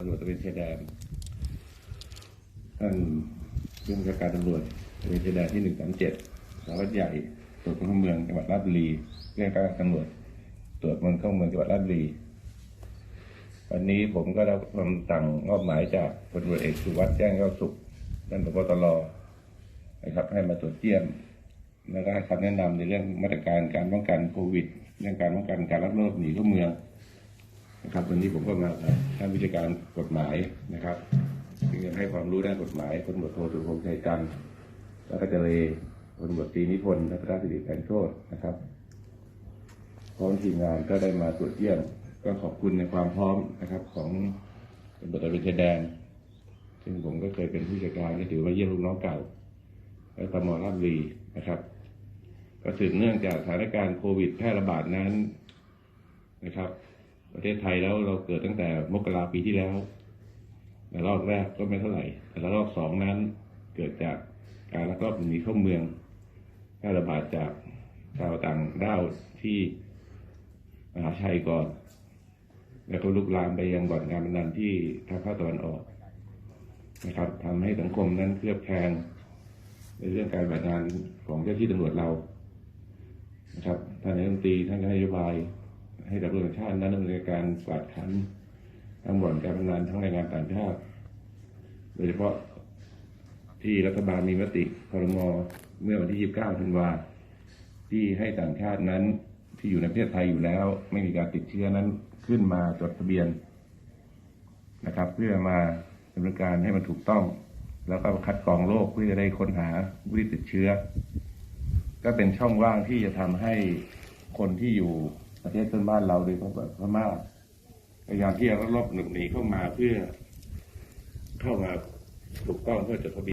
ตำรวจตระเวนชายแดนท่านผู้บัญชาการตำรวจตระเวนชายแดนที่หนึ่งสามเจ็ดสารวัตรใหญ่ตรวจคนเข้าเมืองจังหวัดราชบุรีเรื่องการตำรวจตรวจคนเข้าเมืองจังหวัดราชบุรี วันนี้ผมก็ได้รับคำสั่งมอบหมายจากพลตำรวจเอกสุวัสด์แจ้งยอดสุขท่านผบตรนะครับให้มาตรวจเยี่ยม แล้วก็ให้คำแนะนำในเรื่องมาตรการการป้องกันโควิด เรื่องการป้องกันการลักลอบหนีเข้าเมือง นะครับวันนี้ผมก็มาท่านวิชาการกฎหมายนะครับซึ่งจะให้ความรู้ด้านกฎหมายคนตำรวจโทสุพงษ์ชัยจันทร์แล้วก็เจเลคนตำรวจตรีนิพนธ์รัตนสิริแสงโชตนะครับพร้อมทีมงานก็ได้มาตรวจเยี่ยมก็ขอบคุณในความพร้อมนะครับ ของตำรวจตะเวนชายแดน ซึ่งผมก็เคยเป็นผู้จัดการก็ถือว่าเยี่ยมลูกน้องเก่า และตมราชบุรีนะครับ ก็สืบเนื่องจากสถานการณ์โควิดแพร่ระบาดนั้นนะครับ ประเทศไทยแล้วเราเกิดตั้งแต่มกราปีที่แล้วในรอบแรกก็ไม่เท่าไหร่ แต่รอบสองนั้นเกิดจากการลักลอบหนีเข้าเมืองแพร่ระบาดจากชาวต่างด้าวที่มหาชัยก่อน แล้วก็ลุกลามไปยังบ่อนการพนันที่ทางภาคตะวันออกนะครับทำให้สังคมนั้นเคลือบแคลงในเรื่องการปฏิบัติงานของเจ้าที่ตำรวจเรานะครับท่านนายกรัฐมนตรีท่านก็ให้นโยบาย ให้ตำรวจชาตินั้นดำเนินการกวาดขันทั้งบ่อนการพนันทั้งแรงงานต่างชาติโดยเฉพาะที่รัฐบาลมีมติครมเมื่อวันที่ 29 ธันวาที่ให้ต่างชาตินั้นที่อยู่ในประเทศไทยอยู่แล้ว ไม่มีการติดเชื้อนั้นขึ้นมาจดทะเบียนนะครับ เพื่อมาดำเนินการให้มันถูกต้อง แล้วก็คัดกรองโรคเพื่อจะได้ค้นหาผู้ที่ติดเชื้อ ก็เป็นช่องว่างที่จะทำให้คนที่อยู่ ประเทศเพื่อนบ้านเราโดยเฉพาะพม่าพยายามที่จะลอบหลบหนีเข้ามาเพื่อเข้ามาถูกต้องเพื่อจดทะเบียน